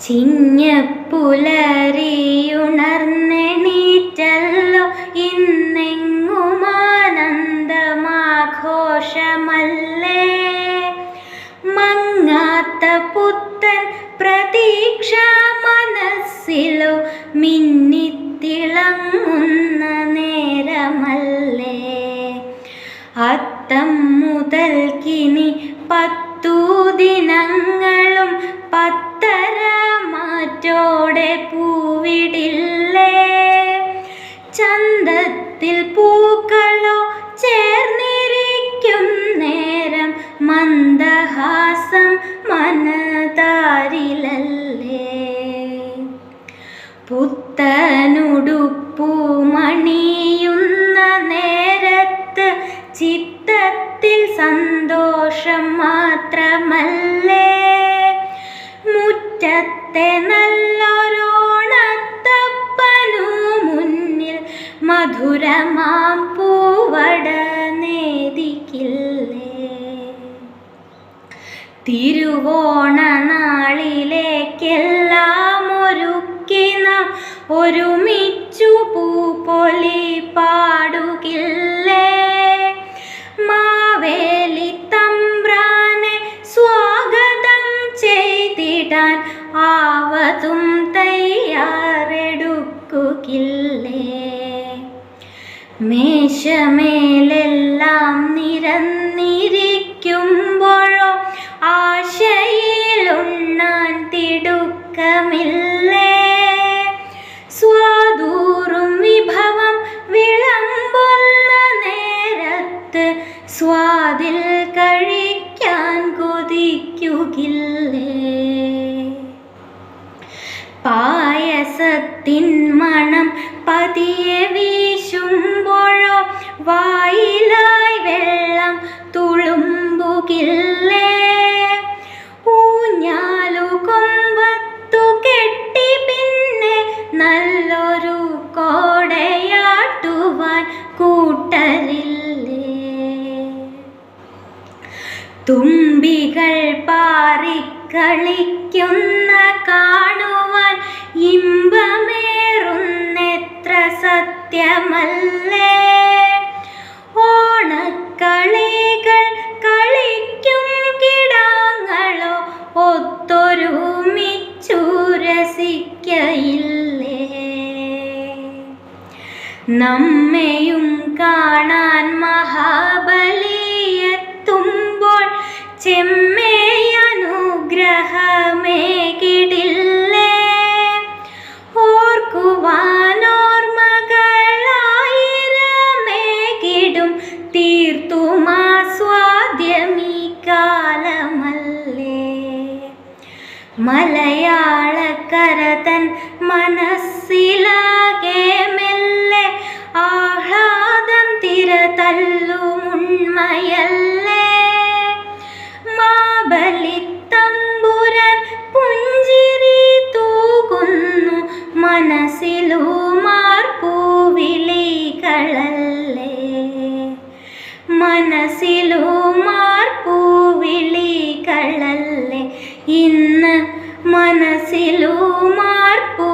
ചിങ്ങപ്പുലരിയുണർന്നെണീറ്റല്ലോ ഇന്നെങ്ങും ആനന്ദമാഘോഷമല്ലേ മങ്ങാത്ത പുത്തൻ പ്രതീക്ഷ മനസ്സിലോ മിന്നിത്തിളങ്ങുന്ന നേരമല്ലേ? അത്തം മുതൽക്കിനി പത്തു ദിനങ്ങളും മാറ്റോടെ പൂവിടില്ലേ? ചന്തത്തിൽ പൂക്കളോ ചേർന്നിരിക്കും നേരം മന്ദഹാസം മനതാരിലല്ലേ? പുത്തനുടുപ്പു മണിയുന്ന നേരത്ത് ചിത്തത്തിൽ സന്തോഷം മാത്രമല്ലേ? മുറ്റത്തെ നല്ലൊരോണത്തപ്പനു മധുരമാം പൂവട നേദിക്കില്ലേ? തിരുവോണ നാളിലേക്കെല്ലാം ഒരുക്കി നാം ഒരുമിച്ചു പൂപ്പൊലി പാടുകില്ലേ? മാവേലി തമ്പ്രാനെ സ്വാഗതം ചെയ്തിടാൻ ആവതും തയ്യാറെടുക്കുകില്ലേ? മേശമേലെല്ലാം നിരന്നിരിക്കുമ്പോഴോ ആശയിലുണ്ണാൻ തിടുക്കമില്ലേ? സ്വാദൂറും വിഭവം വിളമ്പുന്ന നേരത്ത് സ്വാദിൽ കഴിക്കാൻ കൊതിക്കുകില്ലേ. പായസത്തിൻ മണം പതിയെ വീശുമ്പോഴോ വായിലായി വെള്ളം തുളുമ്പുകില്ലേ? ഊഞ്ഞാലു കൊമ്പത്തു കെട്ടി പിന്നെ നല്ലൊരു കോടയാട്ടുവാൻ കൂട്ടരില്ലേ തുമ്പികൾ പാറിക്കളിക്കുന്ന കാണുവാൻ സത്യമല്ലേ? ഓണക്കളികൾ കളിക്കും കിടാങ്ങളോ ഒത്തൊരുമിച്ചു നമ്മയും കാണാൻ മലയാളക്കരതൻ മനസ്സിലാകെ മെല്ലെ ആഹ്ലാദം മാബലി മാബലിത്തമ്പുരൻ പുഞ്ചിരി തൂകുന്നു മനസ്സിലുമാർപ്പൂവിളികളല്ലേ മനസ്സിലുമാർപ്പൂവിളികളല്ലേ ഇന്ന് మనసిలో మార్పు